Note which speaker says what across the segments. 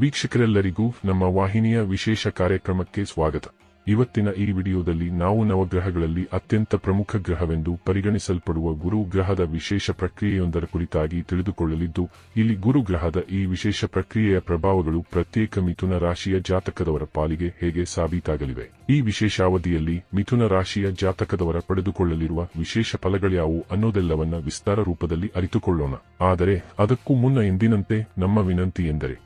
Speaker 1: ವೀಕ್ಷಕರೆಲ್ಲರಿಗೂ ನಮ್ಮ ವಾಹಿನಿಯ ವಿಶೇಷ ಕಾರ್ಯಕ್ರಮಕ್ಕೆ ಸ್ವಾಗತ. ಇವತ್ತಿನ ಈ ವಿಡಿಯೋದಲ್ಲಿ ನಾವು ನವಗ್ರಹಗಳಲ್ಲಿ ಅತ್ಯಂತ ಪ್ರಮುಖ ಗ್ರಹವೆಂದು ಪರಿಗಣಿಸಲ್ಪಡುವ ಗುರು ಗ್ರಹದ ವಿಶೇಷ ಪ್ರಕ್ರಿಯೆಯೊಂದರ ಕುರಿತಾಗಿ ತಿಳಿದುಕೊಳ್ಳಲಿದ್ದು, ಇಲ್ಲಿ ಗುರು ಗ್ರಹದ ಈ ವಿಶೇಷ ಪ್ರಕ್ರಿಯೆಯ ಪ್ರಭಾವಗಳು ಪ್ರತ್ಯೇಕ ಮಿಥುನ ರಾಶಿಯ ಜಾತಕದವರ ಪಾಲಿಗೆ ಹೇಗೆ ಸಾಬೀತಾಗಲಿವೆ. ಈ ವಿಶೇಷ ಅವಧಿಯಲ್ಲಿ ಮಿಥುನ ರಾಶಿಯ ಜಾತಕದವರ ಪಡೆದುಕೊಳ್ಳಲಿರುವ ವಿಶೇಷ ಫಲಗಳ್ಯಾವು ಅನ್ನೋದೆಲ್ಲವನ್ನ ವಿಸ್ತಾರ ರೂಪದಲ್ಲಿ ಅರಿತುಕೊಳ್ಳೋಣ. ಆದರೆ ಅದಕ್ಕೂ ಮುನ್ನ ಎಂದಿನಂತೆ ನಮ್ಮ ವಿನಂತಿ ಎಂದರೆ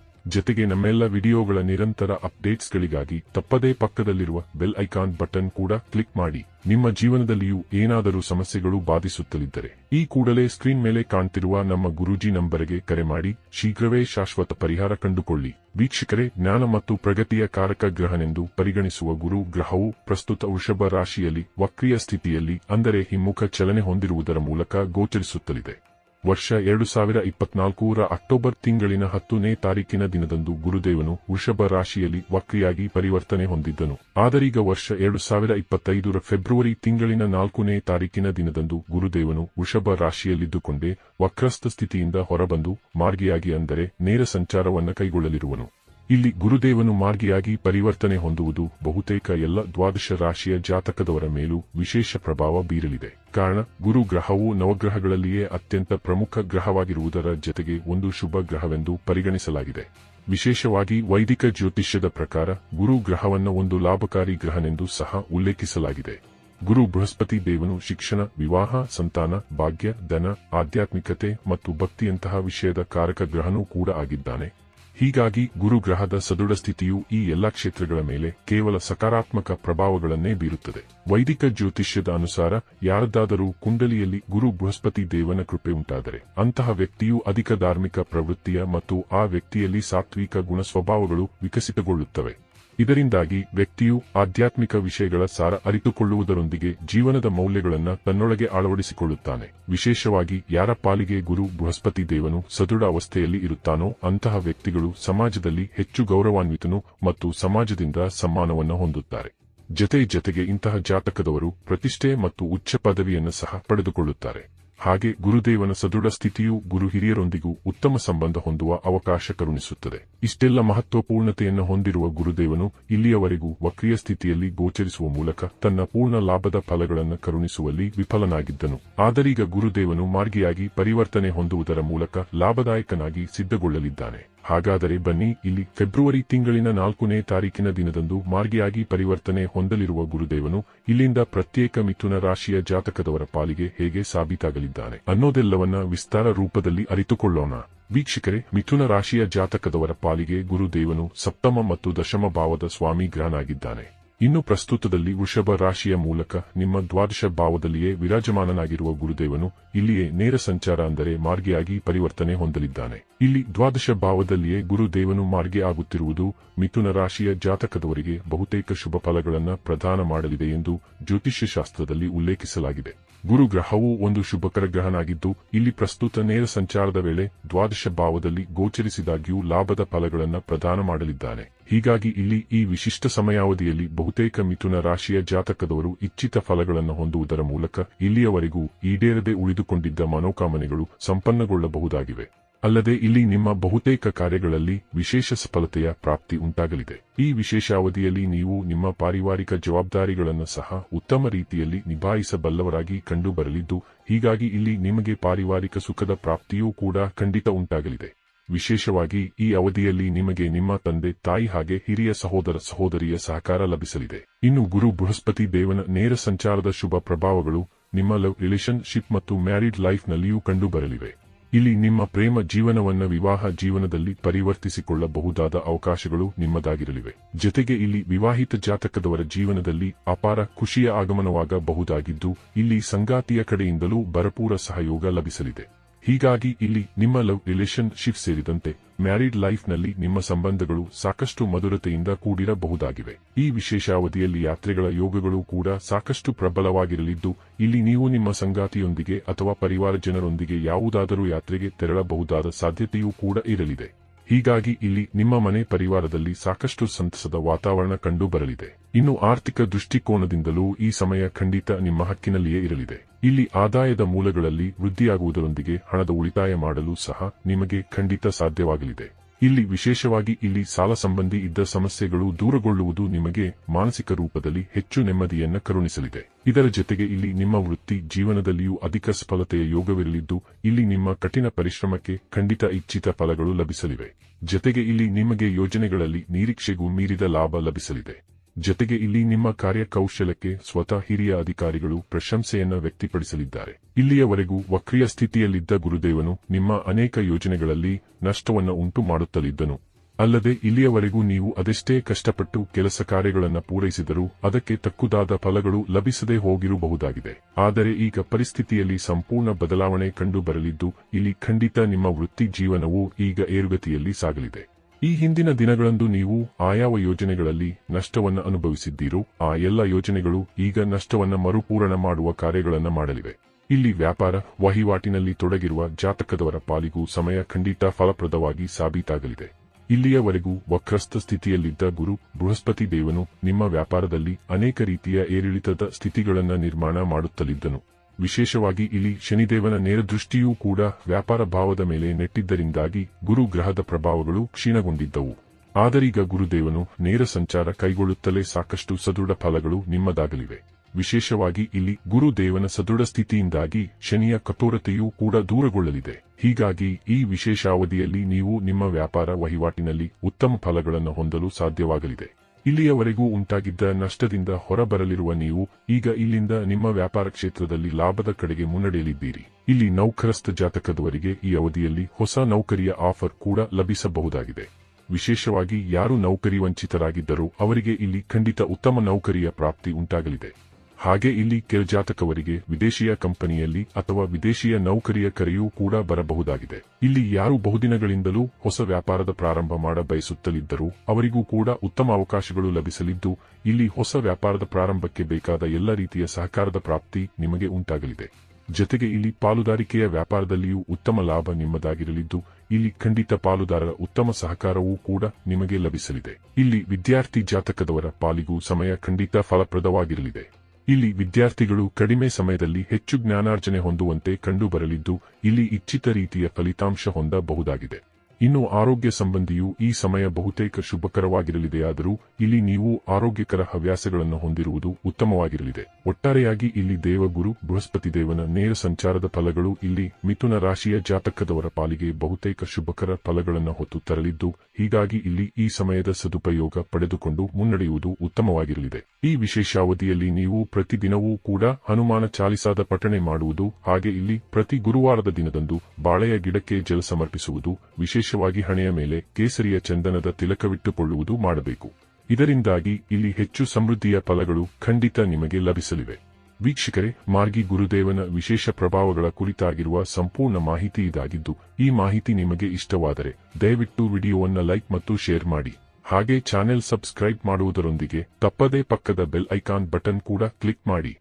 Speaker 1: ಜೊತೆಗೆ ನಮ್ಮೆಲ್ಲ ವಿಡಿಯೋಗಳ ನಿರಂತರ ಅಪ್ಡೇಟ್ಸ್ಗಳಿಗಾಗಿ ತಪ್ಪದೇ ಪಕ್ಕದಲ್ಲಿರುವ ಬೆಲ್ ಐಕಾನ್ ಬಟನ್ ಕೂಡ ಕ್ಲಿಕ್ ಮಾಡಿ. ನಿಮ್ಮ ಜೀವನದಲ್ಲಿಯೂ ಏನಾದರೂ ಸಮಸ್ಯೆಗಳು ಬಾಧಿಸುತ್ತಲಿದ್ದರೆ ಈ ಕೂಡಲೇ ಸ್ಕ್ರೀನ್ ಮೇಲೆ ಕಾಣ್ತಿರುವ ನಮ್ಮ ಗುರೂಜಿ ನಂಬರ್ಗೆ ಕರೆ ಮಾಡಿ. ಶೀಘ್ರವೇ ಶಾಶ್ವತ ಪರಿಹಾರ ಕಂಡುಕೊಳ್ಳಿ. ವೀಕ್ಷಕರೇ, ಜ್ಞಾನ ಮತ್ತು ಪ್ರಗತಿಯ ಕಾರಕ ಗ್ರಹನೆಂದು ಪರಿಗಣಿಸುವ ಗುರು ಗ್ರಹವು ಪ್ರಸ್ತುತ ವೃಷಭ ರಾಶಿಯಲ್ಲಿ ವಕ್ರಿಯ ಸ್ಥಿತಿಯಲ್ಲಿ, ಅಂದರೆ ಹಿಮ್ಮುಖ ಚಲನೆ ಹೊಂದಿರುವುದರ ಮೂಲಕ ಗೋಚರಿಸುತ್ತಲಿದೆ. ವರ್ಷ ಎರಡು ಸಾವಿರ ಇಪ್ಪತ್ನಾಲ್ಕೂರ ಅಕ್ಟೋಬರ್ ತಿಂಗಳಿನ ಹತ್ತನೇ ತಾರೀಕಿನ ದಿನದಂದು ಗುರುದೇವನು ವೃಷಭ ರಾಶಿಯಲ್ಲಿ ವಕ್ರಿಯಾಗಿ ಪರಿವರ್ತನೆ ಹೊಂದಿದ್ದನು. ಆದರೀಗ ವರ್ಷ ಎರಡು ಸಾವಿರ ಇಪ್ಪತ್ತೈದರ ಫೆಬ್ರವರಿ ತಿಂಗಳಿನ ನಾಲ್ಕನೇ ತಾರೀಕಿನ ದಿನದಂದು ಗುರುದೇವನು ವೃಷಭ ರಾಶಿಯಲ್ಲಿದ್ದುಕೊಂಡೇ ವಕ್ರಸ್ಥ ಸ್ಥಿತಿಯಿಂದ ಹೊರಬಂದು ಮಾರ್ಗಿಯಾಗಿ ಅಂದರೆ ನೇರ ಸಂಚಾರವನ್ನು ಕೈಗೊಳ್ಳಲಿರುವನು. ಇಲ್ಲಿ ಗುರುದೇವನು ಮಾರ್ಗಿಯಾಗಿ ಪರಿವರ್ತನೆ ಹೊಂದುವುದು ಬಹುತೇಕ ಎಲ್ಲ ದ್ವಾದಶ ರಾಶಿಯ ಜಾತಕದವರ ಮೇಲೂ ವಿಶೇಷ ಪ್ರಭಾವ ಬೀರಲಿದೆ. ಕಾರಣ, ಗುರು ಗ್ರಹವು ನವಗ್ರಹಗಳಲ್ಲಿಯೇ ಅತ್ಯಂತ ಪ್ರಮುಖ ಗ್ರಹವಾಗಿರುವುದರ ಜತೆಗೆ ಒಂದು ಶುಭ ಗ್ರಹವೆಂದು ಪರಿಗಣಿಸಲಾಗಿದೆ. ವಿಶೇಷವಾಗಿ ವೈದಿಕ ಜ್ಯೋತಿಷ್ಯದ ಪ್ರಕಾರ ಗುರು ಗ್ರಹವನ್ನು ಒಂದು ಲಾಭಕಾರಿ ಗ್ರಹನೆಂದು ಸಹ ಉಲ್ಲೇಖಿಸಲಾಗಿದೆ. ಗುರು ಬೃಹಸ್ಪತಿ ದೇವನು ಶಿಕ್ಷಣ, ವಿವಾಹ, ಸಂತಾನ, ಭಾಗ್ಯ, ಧನ, ಆಧ್ಯಾತ್ಮಿಕತೆ ಮತ್ತು ಭಕ್ತಿಯಂತಹ ವಿಷಯದ ಕಾರಕ ಗ್ರಹನೂ ಕೂಡ ಆಗಿದ್ದಾನೆ. ಹೀಗಾಗಿ ಗುರುಗ್ರಹದ ಸದೃಢ ಸ್ಥಿತಿಯು ಈ ಎಲ್ಲಾ ಕ್ಷೇತ್ರಗಳ ಮೇಲೆ ಕೇವಲ ಸಕಾರಾತ್ಮಕ ಪ್ರಭಾವಗಳನ್ನೇ ಬೀರುತ್ತದೆ. ವೈದಿಕ ಜ್ಯೋತಿಷ್ಯದ ಅನುಸಾರ ಯಾರದ್ದಾದರೂ ಕುಂಡಲಿಯಲ್ಲಿ ಗುರು ಬೃಹಸ್ಪತಿ ದೇವನ ಕೃಪೆ ಉಂಟಾದರೆ ಅಂತಹ ವ್ಯಕ್ತಿಯು ಅಧಿಕ ಧಾರ್ಮಿಕ ಪ್ರವೃತ್ತಿಯ ಮತ್ತು ಆ ವ್ಯಕ್ತಿಯಲ್ಲಿ ಸಾತ್ವಿಕ ಗುಣ ಸ್ವಭಾವಗಳು ವಿಕಸಿತಗೊಳ್ಳುತ್ತವೆ. ಇದರಿಂದಾಗಿ ವ್ಯಕ್ತಿಯು ಆಧ್ಯಾತ್ಮಿಕ ವಿಷಯಗಳ ಸಾರ ಅರಿತುಕೊಳ್ಳುವುದರೊಂದಿಗೆ ಜೀವನದ ಮೌಲ್ಯಗಳನ್ನು ತನ್ನೊಳಗೆ ಅಳವಡಿಸಿಕೊಳ್ಳುತ್ತಾನೆ. ವಿಶೇಷವಾಗಿ ಯಾರ ಪಾಲಿಗೆ ಗುರು ಬೃಹಸ್ಪತಿ ದೇವನು ಸದೃಢ ಅವಸ್ಥೆಯಲ್ಲಿ ಇರುತ್ತಾನೋ ಅಂತಹ ವ್ಯಕ್ತಿಗಳು ಸಮಾಜದಲ್ಲಿ ಹೆಚ್ಚು ಗೌರವಾನ್ವಿತನು ಮತ್ತು ಸಮಾಜದಿಂದ ಸಮ್ಮಾನವನ್ನು ಹೊಂದುತ್ತಾರೆ. ಜತೆ ಜತೆಗೆ ಇಂತಹ ಜಾತಕದವರು ಪ್ರತಿಷ್ಠೆ ಮತ್ತು ಉಚ್ಚ ಪದವಿಯನ್ನು ಸಹ ಪಡೆದುಕೊಳ್ಳುತ್ತಾರೆ. ಹಾಗೆ ಗುರುದೇವನ ಸದೃಢ ಸ್ಥಿತಿಯು ಗುರು ಹಿರಿಯರೊಂದಿಗೂ ಉತ್ತಮ ಸಂಬಂಧ ಹೊಂದುವ ಅವಕಾಶ ಕರುಣಿಸುತ್ತದೆ. ಇಷ್ಟೆಲ್ಲ ಮಹತ್ವಪೂರ್ಣತೆಯನ್ನು ಹೊಂದಿರುವ ಗುರುದೇವನು ಇಲ್ಲಿಯವರೆಗೂ ವಕ್ರಿಯ ಸ್ಥಿತಿಯಲ್ಲಿ ಗೋಚರಿಸುವ ಮೂಲಕ ತನ್ನ ಪೂರ್ಣ ಲಾಭದ ಫಲಗಳನ್ನು ಕರುಣಿಸುವಲ್ಲಿ ವಿಫಲನಾಗಿದ್ದನು. ಆದರೀಗ ಗುರುದೇವನು ಮಾರ್ಗಿಯಾಗಿ ಪರಿವರ್ತನೆ ಹೊಂದುವುದರ ಮೂಲಕ ಲಾಭದಾಯಕನಾಗಿ ಸಿದ್ಧಗೊಳ್ಳಲಿದ್ದಾನೆ. ಹಾಗಾದರೆ ಬನ್ನಿ, ಇಲ್ಲಿ ಫೆಬ್ರವರಿ ತಿಂಗಳಿನ ನಾಲ್ಕನೇ ತಾರೀಕಿನ ದಿನದಂದು ಮಾರ್ಗಿಯಾಗಿ ಪರಿವರ್ತನೆ ಹೊಂದಲಿರುವ ಗುರುದೇವನು ಇಲ್ಲಿಂದ ಪ್ರತ್ಯೇಕ ಮಿಥುನ ರಾಶಿಯ ಜಾತಕದವರ ಪಾಲಿಗೆ ಹೇಗೆ ಸಾಬೀತಾಗಲಿದ್ದಾನೆ ಅನ್ನೋದೆಲ್ಲವನ್ನ ವಿಸ್ತಾರ ರೂಪದಲ್ಲಿ ಅರಿತುಕೊಳ್ಳೋಣ. ವೀಕ್ಷಕರೇ, ಮಿಥುನ ರಾಶಿಯ ಜಾತಕದವರ ಪಾಲಿಗೆ ಗುರುದೇವನು ಸಪ್ತಮ ಮತ್ತು ದಶಮ ಭಾವದ ಸ್ವಾಮಿ ಗ್ರಹನಾಗಿದ್ದಾನೆ. ಇನ್ನು ಪ್ರಸ್ತುತದಲ್ಲಿ ವೃಷಭ ರಾಶಿಯ ಮೂಲಕ ನಿಮ್ಮ ದ್ವಾದಶ ಭಾವದಲ್ಲಿಯೇ ವಿರಾಜಮಾನನಾಗಿರುವ ಗುರುದೇವನು ಇಲ್ಲಿಯೇ ನೇರ ಸಂಚಾರ ಅಂದರೆ ಮಾರ್ಗಿಯಾಗಿ ಪರಿವರ್ತನೆ ಹೊಂದಲಿದ್ದಾನೆ. ಇಲ್ಲಿ ದ್ವಾದಶ ಭಾವದಲ್ಲಿಯೇ ಗುರುದೇವನು ಮಾರ್ಗೆ ಆಗುತ್ತಿರುವುದು ಮಿಥುನ ರಾಶಿಯ ಜಾತಕದವರಿಗೆ ಬಹುತೇಕ ಶುಭ ಫಲಗಳನ್ನು ಪ್ರದಾನ ಮಾಡಲಿದೆ ಎಂದು ಜ್ಯೋತಿಷ್ಯ ಶಾಸ್ತ್ರದಲ್ಲಿ ಉಲ್ಲೇಖಿಸಲಾಗಿದೆ. ಗುರು ಗ್ರಹವು ಒಂದು ಶುಭಕರ ಗ್ರಹನಾಗಿದ್ದು ಇಲ್ಲಿ ಪ್ರಸ್ತುತ ನೇರ ಸಂಚಾರದ ವೇಳೆ ದ್ವಾದಶ ಭಾವದಲ್ಲಿ ಗೋಚರಿಸಿದಾಗ್ಯೂ ಲಾಭದ ಫಲಗಳನ್ನು ಪ್ರದಾನ ಮಾಡಲಿದ್ದಾನೆ. ಹೀಗಾಗಿ ಇಲ್ಲಿ ಈ ವಿಶಿಷ್ಟ ಸಮಯಾವಧಿಯಲ್ಲಿ ಬಹುತೇಕ ಮಿಥುನ ರಾಶಿಯ ಜಾತಕದವರು ಇಚ್ಛಿತ ಫಲಗಳನ್ನು ಹೊಂದುವುದರ ಮೂಲಕ ಇಲ್ಲಿಯವರೆಗೂ ಈಡೇರದೆ ಉಳಿದುಕೊಂಡಿದ್ದ ಮನೋಕಾಮನೆಗಳು ಸಂಪನ್ನಗೊಳ್ಳಬಹುದಾಗಿವೆ. ಅಲ್ಲದೆ ಇಲ್ಲಿ ನಿಮ್ಮ ಬಹುತೇಕ ಕಾರ್ಯಗಳಲ್ಲಿ ವಿಶೇಷ ಸಫಲತೆಯ ಪ್ರಾಪ್ತಿ ಉಂಟಾಗಲಿದೆ. ಈ ವಿಶೇಷ ಅವಧಿಯಲ್ಲಿ ನೀವು ನಿಮ್ಮ ಪಾರಿವಾರಿಕ ಜವಾಬ್ದಾರಿಗಳನ್ನು ಸಹ ಉತ್ತಮ ರೀತಿಯಲ್ಲಿ ನಿಭಾಯಿಸಬಲ್ಲವರಾಗಿ ಕಂಡುಬರಲಿದ್ದು, ಹೀಗಾಗಿ ಇಲ್ಲಿ ನಿಮಗೆ ಪಾರಿವಾರಿಕ ಸುಖದ ಪ್ರಾಪ್ತಿಯೂ ಕೂಡ ಖಂಡಿತ ಉಂಟಾಗಲಿದೆ. ವಿಶೇಷವಾಗಿ ಈ ಅವಧಿಯಲ್ಲಿ ನಿಮಗೆ ನಿಮ್ಮ ತಂದೆ, ತಾಯಿ ಹಾಗೆ ಹಿರಿಯ ಸಹೋದರ ಸಹೋದರಿಯ ಸಹಕಾರ ಲಭಿಸಲಿದೆ. ಇನ್ನು ಗುರು ಬೃಹಸ್ಪತಿ ದೇವನ ನೇರ ಸಂಚಾರದ ಶುಭ ಪ್ರಭಾವಗಳು ನಿಮ್ಮ ಲವ್ ರಿಲೇಶನ್ಶಿಪ್ ಮತ್ತು ಮ್ಯಾರಿಡ್ ಲೈಫ್ನಲ್ಲಿಯೂ ಕಂಡುಬರಲಿವೆ. ಇಲ್ಲಿ ನಿಮ್ಮ ಪ್ರೇಮ ಜೀವನವನ್ನ ವಿವಾಹ ಜೀವನದಲ್ಲಿ ಪರಿವರ್ತಿಸಿಕೊಳ್ಳಬಹುದಾದ ಅವಕಾಶಗಳು ನಿಮ್ಮದಾಗಿರಲಿವೆ. ಜೊತೆಗೆ ಇಲ್ಲಿ ವಿವಾಹಿತ ಜಾತಕದವರ ಜೀವನದಲ್ಲಿ ಅಪಾರ ಖುಷಿಯ ಆಗಮನವಾಗಬಹುದಾಗಿದ್ದು, ಇಲ್ಲಿ ಸಂಗಾತಿಯ ಕಡೆಯಿಂದಲೂ ಭರಪೂರ ಸಹಯೋಗ ಲಭಿಸಲಿದೆ. ಹೀಗಾಗಿ ಇಲ್ಲಿ ನಿಮ್ಮ ಲವ್ ರಿಲೇಶನ್ಶಿಪ್ ಸೇರಿದಂತೆ ಮ್ಯಾರಿಡ್ ಲೈಫ್ನಲ್ಲಿ ನಿಮ್ಮ ಸಂಬಂಧಗಳು ಸಾಕಷ್ಟು ಮಧುರತೆಯಿಂದ ಕೂಡಿರಬಹುದಾಗಿವೆ. ಈ ವಿಶೇಷ ಅವಧಿಯಲ್ಲಿ ಯಾತ್ರೆಗಳ ಯೋಗಗಳು ಕೂಡ ಸಾಕಷ್ಟು ಪ್ರಬಲವಾಗಿರಲಿದ್ದು, ಇಲ್ಲಿ ನೀವು ನಿಮ್ಮ ಸಂಗಾತಿಯೊಂದಿಗೆ ಅಥವಾ ಪರಿವಾರ ಜನರೊಂದಿಗೆ ಯಾವುದಾದರೂ ಯಾತ್ರೆಗೆ ತೆರಳಬಹುದಾದ ಸಾಧ್ಯತೆಯೂ ಕೂಡ ಇರಲಿದೆ. ಹೀಗಾಗಿ ಇಲ್ಲಿ ನಿಮ್ಮ ಮನೆ ಪರಿವಾರದಲ್ಲಿ ಸಾಕಷ್ಟು ಸಂತಸದ ವಾತಾವರಣ ಕಂಡು ಬರಲಿದೆ ಇನ್ನು ಆರ್ಥಿಕ ದೃಷ್ಟಿಕೋನದಿಂದಲೂ ಈ ಸಮಯ ಖಂಡಿತ ನಿಮ್ಮ ಹಕ್ಕಿನಲ್ಲಿಯೇ ಇರಲಿದೆ. ಇಲ್ಲಿ ಆದಾಯದ ಮೂಲಗಳಲ್ಲಿ ವೃದ್ಧಿಯಾಗುವುದರೊಂದಿಗೆ ಹಣದ ಉಳಿತಾಯ ಮಾಡಲು ಸಹ ನಿಮಗೆ ಖಂಡಿತ ಸಾಧ್ಯವಾಗಲಿದೆ. ಇಲ್ಲಿ ವಿಶೇಷವಾಗಿ ಇಲ್ಲಿ ಸಾಲ ಸಂಬಂಧಿ ಇದ್ದ ಸಮಸ್ಯೆಗಳು ದೂರಗೊಳ್ಳುವುದು ನಿಮಗೆ ಮಾನಸಿಕ ರೂಪದಲ್ಲಿ ಹೆಚ್ಚು ನೆಮ್ಮದಿಯನ್ನ ಕರುಣಿಸಲಿದೆ. ಇದರ ಜೊತೆಗೆ ಇಲ್ಲಿ ನಿಮ್ಮ ವೃತ್ತಿ ಜೀವನದಲ್ಲಿಯೂ ಅಧಿಕ ಸಫಲತೆಯ ಯೋಗವಿರಲಿದ್ದು, ಇಲ್ಲಿ ನಿಮ್ಮ ಕಠಿಣ ಪರಿಶ್ರಮಕ್ಕೆ ಖಂಡಿತ ಇಚ್ಛಿತ ಫಲಗಳು ಲಭಿಸಲಿವೆ. ಜೊತೆಗೆ ಇಲ್ಲಿ ನಿಮಗೆ ಯೋಜನೆಗಳಲ್ಲಿ ನಿರೀಕ್ಷೆಗೂ ಮೀರಿದ ಲಾಭ ಲಭಿಸಲಿದೆ. ಜೊತೆಗೆ ಇಲ್ಲಿ ನಿಮ್ಮ ಕಾರ್ಯಕೌಶಲಕ್ಕೆ ಸ್ವತಃ ಹಿರಿಯ ಅಧಿಕಾರಿಗಳು ಪ್ರಶಂಸೆಯನ್ನು ವ್ಯಕ್ತಪಡಿಸಲಿದ್ದಾರೆ. ಇಲ್ಲಿಯವರೆಗೂ ವಕ್ರಿಯ ಸ್ಥಿತಿಯಲ್ಲಿದ್ದ ಗುರುದೇವನು ನಿಮ್ಮ ಅನೇಕ ಯೋಜನೆಗಳಲ್ಲಿ ನಷ್ಟವನ್ನು ಉಂಟು ಮಾಡುತ್ತಲಿದ್ದನು ಅಲ್ಲದೆ ಇಲ್ಲಿಯವರೆಗೂ ನೀವು ಅದೆಷ್ಟೇ ಕಷ್ಟಪಟ್ಟು ಕೆಲಸ ಕಾರ್ಯಗಳನ್ನು ಪೂರೈಸಿದರೂ ಅದಕ್ಕೆ ತಕ್ಕುದಾದ ಫಲಗಳು ಲಭಿಸದೇ ಹೋಗಿರಬಹುದಾಗಿದೆ. ಆದರೆ ಈಗ ಪರಿಸ್ಥಿತಿಯಲ್ಲಿ ಸಂಪೂರ್ಣ ಬದಲಾವಣೆ ಕಂಡು ಬರಲಿದ್ದು ಇಲ್ಲಿ ಖಂಡಿತ ನಿಮ್ಮ ವೃತ್ತಿ ಜೀವನವು ಈಗ ಏರುಗತಿಯಲ್ಲಿ ಸಾಗಲಿದೆ. ಈ ಹಿಂದಿನ ದಿನಗಳಂದು ನೀವು ಆಯಾವ ಯೋಜನೆಗಳಲ್ಲಿ ನಷ್ಟವನ್ನ ಅನುಭವಿಸಿದ್ದೀರೋ, ಆ ಎಲ್ಲ ಯೋಜನೆಗಳು ಈಗ ನಷ್ಟವನ್ನ ಮರುಪೂರಣ ಮಾಡುವ ಕಾರ್ಯಗಳನ್ನ ಮಾಡಲಿವೆ. ಇಲ್ಲಿ ವ್ಯಾಪಾರ, ವಹಿವಾಟಿನಲ್ಲಿ ತೊಡಗಿರುವ ಜಾತಕದವರ ಪಾಲಿಗೂ ಸಮಯ ಖಂಡಿತ ಫಲಪ್ರದವಾಗಿ ಸಾಬೀತಾಗಲಿದೆ. ಇಲ್ಲಿಯವರೆಗೂ ವಕ್ರಸ್ಥ ಸ್ಥಿತಿಯಲ್ಲಿದ್ದ ಗುರು ಬೃಹಸ್ಪತಿ ದೇವನು ನಿಮ್ಮ ವ್ಯಾಪಾರದಲ್ಲಿ ಅನೇಕ ರೀತಿಯ ಏರಿಳಿತದ ಸ್ಥಿತಿಗಳನ್ನು ನಿರ್ಮಾಣ ಮಾಡುತ್ತಲಿದ್ದನು. ವಿಶೇಷವಾಗಿ ಇಲ್ಲಿ ಶನಿದೇವನ ನೇರದೃಷ್ಟಿಯೂ ಕೂಡ ವ್ಯಾಪಾರ ಭಾವದ ಮೇಲೆ ನೆಟ್ಟಿದ್ದರಿಂದಾಗಿ ಗುರು ಗ್ರಹದ ಪ್ರಭಾವಗಳು ಕ್ಷೀಣಗೊಂಡಿದ್ದವು. ಆದರೀಗ ಗುರುದೇವನು ನೇರ ಸಂಚಾರ ಕೈಗೊಳ್ಳುತ್ತಲೇ ಸಾಕಷ್ಟು ಸದೃಢ ಫಲಗಳು ನಿಮ್ಮದಾಗಲಿವೆ. ವಿಶೇಷವಾಗಿ ಇಲ್ಲಿ ಗುರುದೇವನ ಸದೃಢ ಸ್ಥಿತಿಯಿಂದಾಗಿ ಶನಿಯ ಕಠೋರತೆಯೂ ಕೂಡ ದೂರಗೊಳ್ಳಲಿದೆ. ಹೀಗಾಗಿ ಈ ವಿಶೇಷ ಅವಧಿಯಲ್ಲಿ ನೀವು ನಿಮ್ಮ ವ್ಯಾಪಾರ ವಹಿವಾಟಿನಲ್ಲಿ ಉತ್ತಮ ಫಲಗಳನ್ನು ಹೊಂದಲು ಸಾಧ್ಯವಾಗಲಿದೆ. ಇಲ್ಲಿಯವರೆಗೂ ಉಂಟಾಗಿದ್ದ ನಷ್ಟದಿಂದ ಹೊರಬರಲಿರುವ ನೀವು, ಈಗ ಇಲ್ಲಿಂದ ನಿಮ್ಮ ವ್ಯಾಪಾರ ಕ್ಷೇತ್ರದಲ್ಲಿ ಲಾಭದ ಕಡೆಗೆ ಮುನ್ನಡೆಯಲಿದ್ದೀರಿ. ಇಲ್ಲಿ ನೌಕರಸ್ಥ ಜಾತಕದವರಿಗೆ ಈ ಅವಧಿಯಲ್ಲಿ ಹೊಸ ನೌಕರಿಯ ಆಫರ್ ಕೂಡ ಲಭಿಸಬಹುದಾಗಿದೆ. ವಿಶೇಷವಾಗಿ ಯಾರು ನೌಕರಿ ವಂಚಿತರಾಗಿದ್ದರೂ ಅವರಿಗೆ ಇಲ್ಲಿ ಖಂಡಿತ ಉತ್ತಮ ನೌಕರಿಯ ಪ್ರಾಪ್ತಿ ಉಂಟಾಗಲಿದೆ. ಹಾಗೆ ಇಲ್ಲಿ ಜಾತಕವರಿಗೆ ವಿದೇಶಿಯ ಕಂಪನಿಯಲ್ಲಿ ಅಥವಾ ವಿದೇಶಿಯ ನೌಕರಿಯ ಕರೆಯೂ ಕೂಡ ಬರಬಹುದಾಗಿದೆ. ಇಲ್ಲಿ ಯಾರು ಬಹುದಿನಗಳಿಂದಲೂ ಹೊಸ ವ್ಯಾಪಾರದ ಪ್ರಾರಂಭ ಮಾಡ ಬಯಸುತ್ತಲಿದ್ದರೂ ಅವರಿಗೂ ಕೂಡ ಉತ್ತಮ ಅವಕಾಶಗಳು ಲಭಿಸಲಿದ್ದು, ಇಲ್ಲಿ ಹೊಸ ವ್ಯಾಪಾರದ ಪ್ರಾರಂಭಕ್ಕೆ ಬೇಕಾದ ಎಲ್ಲ ರೀತಿಯ ಸಹಕಾರದ ಪ್ರಾಪ್ತಿ ನಿಮಗೆ ಉಂಟಾಗಲಿದೆ. ಜೊತೆಗೆ ಇಲ್ಲಿ ಪಾಲುದಾರಿಕೆಯ ವ್ಯಾಪಾರದಲ್ಲಿಯೂ ಉತ್ತಮ ಲಾಭ ನಿಮ್ಮದಾಗಿರಲಿದ್ದು, ಇಲ್ಲಿ ಖಂಡಿತ ಪಾಲುದಾರರ ಉತ್ತಮ ಸಹಕಾರವೂ ಕೂಡ ನಿಮಗೆ ಲಭಿಸಲಿದೆ. ಇಲ್ಲಿ ವಿದ್ಯಾರ್ಥಿ ಜಾತಕದವರ ಪಾಲಿಗೂ ಸಮಯ ಖಂಡಿತ ಫಲಪ್ರದವಾಗಿರಲಿದೆ. ಇಲ್ಲಿ ವಿದ್ಯಾರ್ಥಿಗಳು ಕಡಿಮೆ ಸಮಯದಲ್ಲಿ ಹೆಚ್ಚು ಜ್ಞಾನಾರ್ಜನೆ ಹೊಂದುವಂತೆ ಕಂಡುಬರಲಿದ್ದು ಇಲ್ಲಿ ಇಚ್ಛಿತ ರೀತಿಯ ಫಲಿತಾಂಶ ಹೊಂದಬಹುದಾಗಿದೆ. ಇನ್ನು ಆರೋಗ್ಯ ಸಂಬಂಧಿಯು ಈ ಸಮಯ ಬಹುತೇಕ ಶುಭಕರವಾಗಿರಲಿದೆಯಾದರೂ ಇಲ್ಲಿ ನೀವು ಆರೋಗ್ಯಕರ ಹವ್ಯಾಸಗಳನ್ನು ಹೊಂದಿರುವುದು ಉತ್ತಮವಾಗಿರಲಿದೆ. ಒಟ್ಟಾರೆಯಾಗಿ ಇಲ್ಲಿ ದೇವಗುರು, ಬೃಹಸ್ಪತಿ ದೇವನ ನೇರ ಸಂಚಾರದ ಫಲಗಳು ಇಲ್ಲಿ ಮಿಥುನ ರಾಶಿಯ ಜಾತಕದವರ ಪಾಲಿಗೆ ಬಹುತೇಕ ಶುಭಕರ ಫಲಗಳನ್ನು ಹೊತ್ತು ತರಲಿದ್ದು, ಹೀಗಾಗಿ ಇಲ್ಲಿ ಈ ಸಮಯದ ಸದುಪಯೋಗ ಪಡೆದುಕೊಂಡು ಮುನ್ನಡೆಯುವುದು ಉತ್ತಮವಾಗಿರಲಿದೆ. ಈ ವಿಶೇಷ ಅವಧಿಯಲ್ಲಿ ನೀವು ಪ್ರತಿದಿನವೂ ಕೂಡ ಹನುಮಾನ ಚಾಲಿಸಾದ ಪಠಣೆ ಮಾಡುವುದು, ಹಾಗೆ ಇಲ್ಲಿ ಪ್ರತಿ ಗುರುವಾರದ ದಿನದಂದು ಬಾಳೆಯ ಗಿಡಕ್ಕೆ ಜಲ ಸಮರ್ಪಿಸುವುದು ವಿಶೇಷ ವಿಶೇಷವಾಗಿ ಹಣೆಯ ಮೇಲೆ ಕೇಸರಿಯ ಚಂದನದ ತಿಲಕವಿಟ್ಟುಕೊಳ್ಳುವುದು ಮಾಡಬೇಕು. ಇದರಿಂದಾಗಿ ಇಲ್ಲಿ ಹೆಚ್ಚು ಸಮೃದ್ಧಿಯ ಫಲಗಳು ಖಂಡಿತ ನಿಮಗೆ ಲಭಿಸಲಿವೆ. ವೀಕ್ಷಕರೇ, ಮಾರ್ಗಿ ಗುರುದೇವನ ವಿಶೇಷ ಪ್ರಭಾವಗಳ ಕುರಿತಾಗಿರುವ ಸಂಪೂರ್ಣ ಮಾಹಿತಿ ಇದಾಗಿದ್ದು, ಈ ಮಾಹಿತಿ ನಿಮಗೆ ಇಷ್ಟವಾದರೆ ದಯವಿಟ್ಟು ವಿಡಿಯೋವನ್ನು ಲೈಕ್ ಮತ್ತು ಶೇರ್ ಮಾಡಿ. ಹಾಗೆ ಚಾನೆಲ್ ಸಬ್ಸ್ಕ್ರೈಬ್ ಮಾಡುವುದರೊಂದಿಗೆ ತಪ್ಪದೇ ಪಕ್ಕದ ಬೆಲ್ ಐಕಾನ್ ಬಟನ್ ಕೂಡ ಕ್ಲಿಕ್ ಮಾಡಿ.